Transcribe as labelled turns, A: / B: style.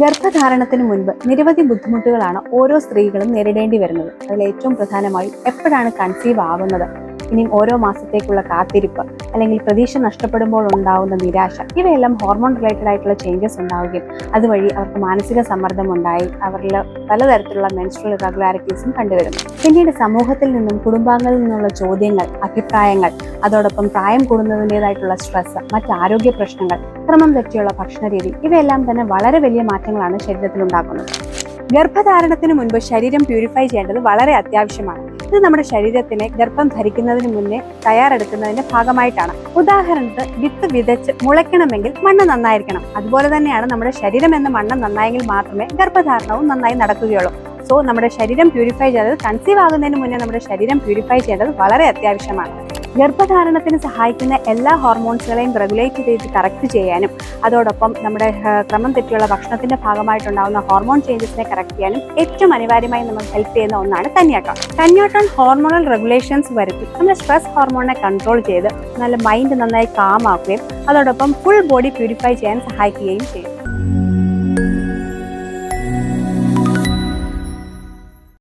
A: ഗർഭധാരണത്തിന് മുൻപ് നിരവധി ബുദ്ധിമുട്ടുകളാണ് ഓരോ സ്ത്രീകളും നേരിടേണ്ടി വരുന്നത്. അതിൽ ഏറ്റവും പ്രധാനമായും എപ്പോഴാണ് കൺസീവ് ആവുന്നത്? ഇനിയും ഓരോ മാസത്തേക്കുള്ള കാത്തിരിപ്പ് അല്ലെങ്കിൽ പ്രതീക്ഷ നഷ്ടപ്പെടുമ്പോൾ ഉണ്ടാവുന്ന നിരാശ ഇവയെല്ലാം ഹോർമോൺ റിലേറ്റഡ് ആയിട്ടുള്ള ചേഞ്ചസ് ഉണ്ടാവുകയും അതുവഴി അവർക്ക് മാനസിക സമ്മർദ്ദം ഉണ്ടായി അവരിൽ പലതരത്തിലുള്ള മെൻസ്ട്രൽ ഇറഗുലാരിറ്റീസും കണ്ടുവരുന്നു. പിന്നീട് സമൂഹത്തിൽ നിന്നും കുടുംബാംഗങ്ങളിൽ നിന്നുള്ള ചോദ്യങ്ങൾ അഭിപ്രായങ്ങൾ അതോടൊപ്പം പ്രായം കൂടുന്നതിന്റെതായിട്ടുള്ള സ്ട്രെസ് മറ്റ് ആരോഗ്യ പ്രശ്നങ്ങൾ ക്രമം തെറ്റിയുള്ള ഭക്ഷണരീതി ഇവയെല്ലാം തന്നെ വളരെ വലിയ മാറ്റങ്ങളാണ് ശരീരത്തിൽ ഉണ്ടാക്കുന്നത് ഗർഭധാരണത്തിന് മുൻപ് ശരീരം പ്യൂരിഫൈ ചെയ്യേണ്ടത് വളരെ അത്യാവശ്യമാണ്. ഇത് നമ്മുടെ ശരീരത്തിനെ ഗർഭം ധരിക്കുന്നതിന് മുന്നേ തയ്യാറെടുക്കുന്നതിന്റെ ഭാഗമായിട്ടാണ്. ഉദാഹരണത്തിന് വിത്ത് വിതച്ച് മുളയ്ക്കണമെങ്കിൽ മണ്ണ് നന്നായിരിക്കണം. അതുപോലെ തന്നെയാണ് നമ്മുടെ ശരീരം എന്ന മണ്ണ് നന്നായെങ്കിൽ മാത്രമേ ഗർഭധാരണവും നന്നായി നടക്കുകയുള്ളൂ. സോ നമ്മുടെ ശരീരം പ്യൂരിഫൈ ചെയ്തത് കൺസീവ് ആകുന്നതിന് മുന്നേ നമ്മുടെ ശരീരം പ്യൂരിഫൈ ചെയ്യേണ്ടത് വളരെ അത്യാവശ്യമാണ്. ഗർഭധാരണത്തിന് സഹായിക്കുന്ന എല്ലാ ഹോർമോൺസുകളെയും റെഗുലേറ്റ് ചെയ്ത് കറക്റ്റ് ചെയ്യാനും അതോടൊപ്പം നമ്മുടെ ക്രമം തെറ്റിയുള്ള ഭക്ഷണത്തിന്റെ ഭാഗമായിട്ടുണ്ടാകുന്ന ഹോർമോൺ ചേഞ്ചസിനെ കറക്റ്റ് ചെയ്യാനും ഏറ്റവും അനിവാര്യമായി നമ്മൾ ഹെൽപ്പ് ചെയ്യുന്ന ഒന്നാണ് കന്യാട്ടോൺ. കന്യാട്ടോൺ ഹോർമോണൽ റെഗുലേഷൻസ് വരുത്തി നമ്മുടെ സ്ട്രെസ് ഹോർമോണിനെ കൺട്രോൾ ചെയ്ത് നല്ല മൈൻഡ് നന്നായി കാമാക്കുകയും അതോടൊപ്പം ഫുൾ ബോഡി പ്യൂരിഫൈ ചെയ്യാൻ സഹായിക്കുകയും ചെയ്യും.